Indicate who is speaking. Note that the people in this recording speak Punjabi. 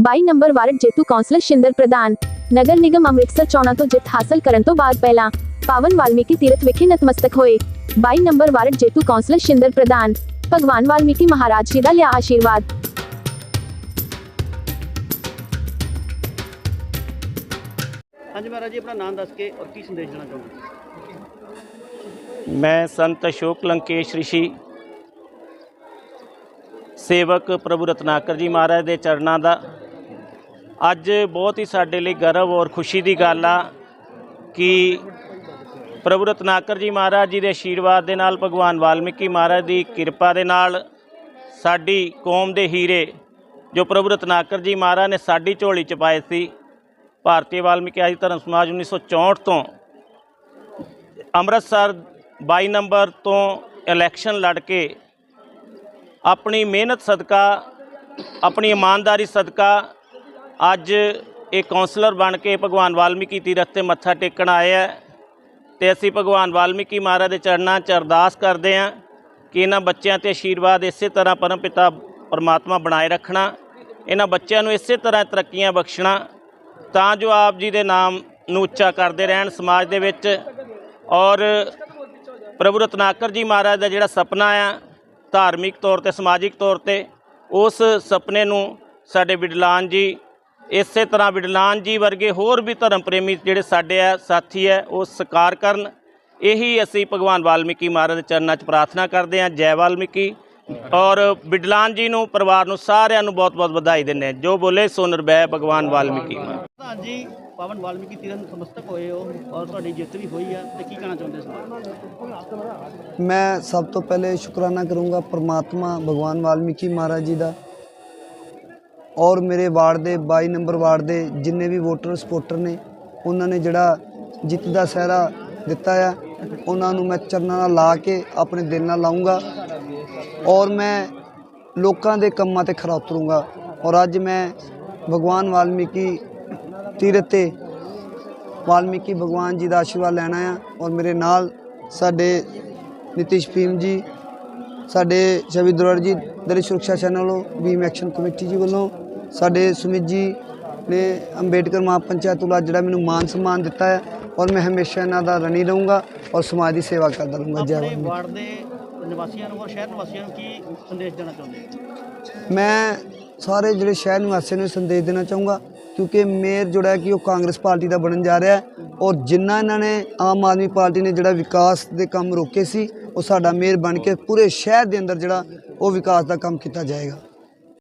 Speaker 1: 22 ਨੰਬਰ ਵਾਰਡ ਜੇਤੂ ਕੌਂਸਲਰ ਸ਼ਿੰਦਰ ਪ੍ਰਧਾਨ। ਨਗਰ ਨਿਗਮ ਅੰਮ੍ਰਿਤਸਰ ਚੋਣਾਂ ਤੋਂ ਜਿੱਤ ਹਾਸਲ ਕਰਨ ਤੋਂ ਬਾਅਦ ਪਹਿਲਾਂ ਪਾਵਨ ਵਾਲਮੀਕੀ ਤੀਰਥ ਵਿਖੇ ਨਤਮਸਤਕ ਹੋਏ। 22 ਨੰਬਰ ਵਾਰਡ ਜੇਤੂ ਕੌਂਸਲਰ ਸ਼ਿੰਦਰ ਪ੍ਰਧਾਨ ਭਗਵਾਨ ਵਾਲਮੀਕੀ ਮਹਾਰਾਜ ਜੀ ਦਾ ਲਿਆ ਆਸ਼ੀਰਵਾਦ।
Speaker 2: ਹਾਂਜੀ ਮਹਾਰਾਜ ਜੀ ਆਪਣਾ ਨਾਮ ਦੱਸ ਕੇ ਔਰ ਕੀ ਸੰਦੇਸ਼ ਦੇਣਾ ਚਾਹੁੰਦੇ
Speaker 3: ਮੈਂ ਸੰਤ ਅਸ਼ੋਕ ਲੰਕੇਸ਼ ਰਿਸ਼ੀ ਸੇਵਕ ਪ੍ਰਭੂ ਰਤਨਾਕਰ ਜੀ ਮਹਾਰਾਜ ਦੇ ਚਰਨਾਂ ਦਾ ਅੱਜ ਬਹੁਤ ਹੀ ਸਾਡੇ ਲਈ ਗਰਵ ਔਰ ਖੁਸ਼ੀ ਦੀ ਗੱਲ ਆ ਕਿ ਪ੍ਰਭੂ ਰਤਨਾਕਰ ਜੀ ਮਹਾਰਾਜ ਜੀ ਦੇ ਆਸ਼ੀਰਵਾਦ ਦੇ ਨਾਲ, ਭਗਵਾਨ ਵਾਲਮੀਕੀ ਮਹਾਰਾਜ ਦੀ ਕਿਰਪਾ ਦੇ ਨਾਲ ਸਾਡੀ ਕੌਮ ਦੇ ਹੀਰੇ ਜੋ ਪ੍ਰਭੂ ਰਤਨਾਕਰ ਜੀ ਮਹਾਰਾਜ ਨੇ ਸਾਡੀ ਝੋਲੀ ਚ ਪਾਏ ਸੀ, ਭਾਰਤੀ ਵਾਲਮੀਕੀ ਆਈ ਧਰਮ ਸਮਾਜ 1964 ਤੋਂ ਅੰਮ੍ਰਿਤਸਰ 22 ਨੰਬਰ ਤੋਂ ਇਲੈਕਸ਼ਨ ਲੜ ਕੇ ਆਪਣੀ ਮਿਹਨਤ ਸਦਕਾ, ਆਪਣੀ ਇਮਾਨਦਾਰੀ ਸਦਕਾ ਅੱਜ ਇਹ ਕਾਉਂਸਲਰ ਬਣ ਕੇ ਭਗਵਾਨ ਵਾਲਮੀਕੀ ਤੀਰਥ ਤੇ ਮੱਥਾ ਟੇਕਣ ਆਏ ਹੈ ਤੇ ਅਸੀਂ ਭਗਵਾਨ ਵਾਲਮੀਕੀ ਮਹਾਰਾਜ ਦੇ ਚਰਨਾਂ 'ਚ ਅਰਦਾਸ ਕਰਦੇ ਹਾਂ ਕਿ ਇਹਨਾਂ ਬੱਚਿਆਂ ਤੇ ਆਸ਼ੀਰਵਾਦ ਇਸੇ ਤਰ੍ਹਾਂ ਪਰਮ ਪਿਤਾ ਪਰਮਾਤਮਾ ਬਣਾਏ ਰੱਖਣਾ, ਇਹਨਾਂ ਬੱਚਿਆਂ ਨੂੰ ਇਸੇ ਤਰ੍ਹਾਂ ਤਰੱਕੀਆਂ ਬਖਸ਼ਣਾ, ਤਾਂ ਜੋ ਆਪ ਜੀ ਦੇ ਨਾਮ ਨੂੰ ਉੱਚਾ ਕਰਦੇ ਰਹਿਣ ਸਮਾਜ ਦੇ ਵਿੱਚ। ਔਰ ਪ੍ਰਭੂ ਰਤਨਾਕਰ ਜੀ ਮਹਾਰਾਜ ਦਾ ਜਿਹੜਾ ਸੁਪਨਾ ਆ, ਧਾਰਮਿਕ ਤੌਰ ਤੇ, ਸਮਾਜਿਕ ਤੌਰ ਤੇ, ਉਸ ਸੁਪਨੇ ਨੂੰ ਸਾਡੇ ਵਿਡਲਾਨ ਜੀ ਇਸੇ ਤਰ੍ਹਾਂ ਵਿਡਲਾਨ ਜੀ ਵਰਗੇ ਹੋਰ ਵੀ ਧਰਮ ਪ੍ਰੇਮੀ ਜਿਹੜੇ ਸਾਡੇ ਆ ਸਾਥੀ ਹੈ ਉਹ ਸਕਾਰ ਕਰਨ। ਇਹੀ ਅਸੀਂ ਭਗਵਾਨ ਵਾਲਮੀਕੀ ਮਹਾਰਾਜ ਦੇ ਚਰਨਾਂ 'ਚ ਪ੍ਰਾਰਥਨਾ ਕਰਦੇ ਹਾਂ। ਜੈ ਵਾਲਮੀਕੀ। ਔਰ ਵਿਡਲਾਨ ਜੀ ਨੂੰ ਪਰਿਵਾਰ ਨੂੰ ਸਾਰਿਆਂ ਨੂੰ ਬਹੁਤ-ਬਹੁਤ ਵਧਾਈ ਦਿੰਦੇ ਹਾਂ। ਜੋ ਬੋਲੇ ਸੋ ਨਿਰਭੈ ਭਗਵਾਨ ਵਾਲਮੀਕੀ
Speaker 2: ਪ੍ਰਧਾਨ ਜੀ ਪਾਵਨ ਵਾਲਮੀਕੀ ਤੀਰਥ ਨਤਮਸਤਕ ਹੋਏ ਹੋ ਔਰ ਤੁਹਾਡੀ ਜਿੱਤ ਵੀ ਹੋਈ ਆ ਤੇ ਕੀ ਕਹਿਣਾ ਚਾਹੁੰਦੇ ਸਮਾਜ
Speaker 4: ਮੈਂ ਸਭ ਤੋਂ ਪਹਿਲੇ ਸ਼ੁਕਰਾਨਾ ਕਰੂੰਗਾ ਪ੍ਰਮਾਤਮਾ ਭਗਵਾਨ ਵਾਲਮੀਕੀ ਮਹਾਰਾਜ ਜੀ ਦਾ ਔਰ ਮੇਰੇ ਵਾਰਡ ਦੇ 22 ਨੰਬਰ ਵਾਰਡ ਦੇ ਜਿੰਨੇ ਵੀ ਵੋਟਰ ਸਪੋਰਟਰ ਨੇ, ਉਹਨਾਂ ਨੇ ਜਿਹੜਾ ਜਿੱਤ ਦਾ ਸਹਿਰਾ ਦਿੱਤਾ ਆ, ਉਹਨਾਂ ਨੂੰ ਮੈਂ ਚਰਨਾਂ ਨਾਲ ਲਾ ਕੇ ਆਪਣੇ ਦਿਲ ਨਾਲ ਲਾਉਂਗਾ ਔਰ ਮੈਂ ਲੋਕਾਂ ਦੇ ਕੰਮਾਂ ਤੇ ਖਰਾ ਉਤਰੂੰਗਾ ਔਰ ਅੱਜ ਮੈਂ ਭਗਵਾਨ ਵਾਲਮੀਕੀ ਤੀਰਥ ਤੇ ਵਾਲਮੀਕੀ ਭਗਵਾਨ ਜੀ ਦਾ ਆਸ਼ੀਰਵਾਦ ਲੈਣਾ ਆ ਔਰ ਮੇਰੇ ਨਾਲ ਸਾਡੇ ਨਿਤਿਸ਼ ਭੀਮ ਜੀ, ਸਾਡੇ ਸ਼ਵੀ ਦੁਰਰ ਜੀ, ਦਲਿਤ ਸੁਰੱਖਿਆ ਚੈਨਲ ਵੱਲੋਂ, ਭੀਮ ਐਕਸ਼ਨ ਕਮੇਟੀ ਜੀ ਵੱਲੋਂ ਸਾਡੇ ਸੁਮਿਤ ਜੀ ਨੇ ਅੰਬੇਡਕਰ ਮਹਾ ਪੰਚਾਇਤ ਅੱਜ ਜਿਹੜਾ ਮੈਨੂੰ ਮਾਨ ਸਨਮਾਨ ਦਿੱਤਾ ਹੈ ਔਰ ਮੈਂ ਹਮੇਸ਼ਾ ਇਹਨਾਂ ਦਾ ਰਣੀ ਰਹੂੰਗਾ ਔਰ ਸਮਾਜ ਦੀ ਸੇਵਾ ਕਰਦਾ ਰਹੂੰਗਾ। ਜੈ
Speaker 2: ਆਪਣੇ
Speaker 4: ਵਾਲਮੀਕੀ
Speaker 2: ਵਾਰਡ ਦੇ ਨਿਵਾਸੀਆਂ ਨੂੰ ਔਰ ਸ਼ਹਿਰ ਨਿਵਾਸੀਆਂ ਨੂੰ ਕੀ ਸੰਦੇਸ਼ ਦੇਣਾ ਚਾਹੁੰਦੇ ਹੋ?
Speaker 4: ਮੈਂ ਸਾਰੇ ਜਿਹੜੇ ਸ਼ਹਿਰ ਨਿਵਾਸੀਆਂ ਨੂੰ ਸੰਦੇਸ਼ ਦੇਣਾ ਚਾਹੂੰਗਾ ਕਿਉਂਕਿ ਮੇਅਰ ਜਿਹੜਾ ਕਿ ਉਹ ਕਾਂਗਰਸ ਪਾਰਟੀ ਦਾ ਬਣਨ ਜਾ ਰਿਹਾ ਹੈ ਔਰ ਜਿੰਨਾ ਇਹਨਾਂ ਨੇ ਆਮ ਆਦਮੀ ਪਾਰਟੀ ਨੇ ਜਿਹੜਾ ਵਿਕਾਸ ਦੇ ਕੰਮ ਰੋਕੇ ਸੀ ਉਹ ਸਾਡਾ ਮੇਅਰ ਬਣ ਕੇ ਪੂਰੇ ਸ਼ਹਿਰ ਦੇ ਅੰਦਰ ਜਿਹੜਾ ਉਹ ਵਿਕਾਸ ਦਾ ਕੰਮ ਕੀਤਾ ਜਾਏਗਾ।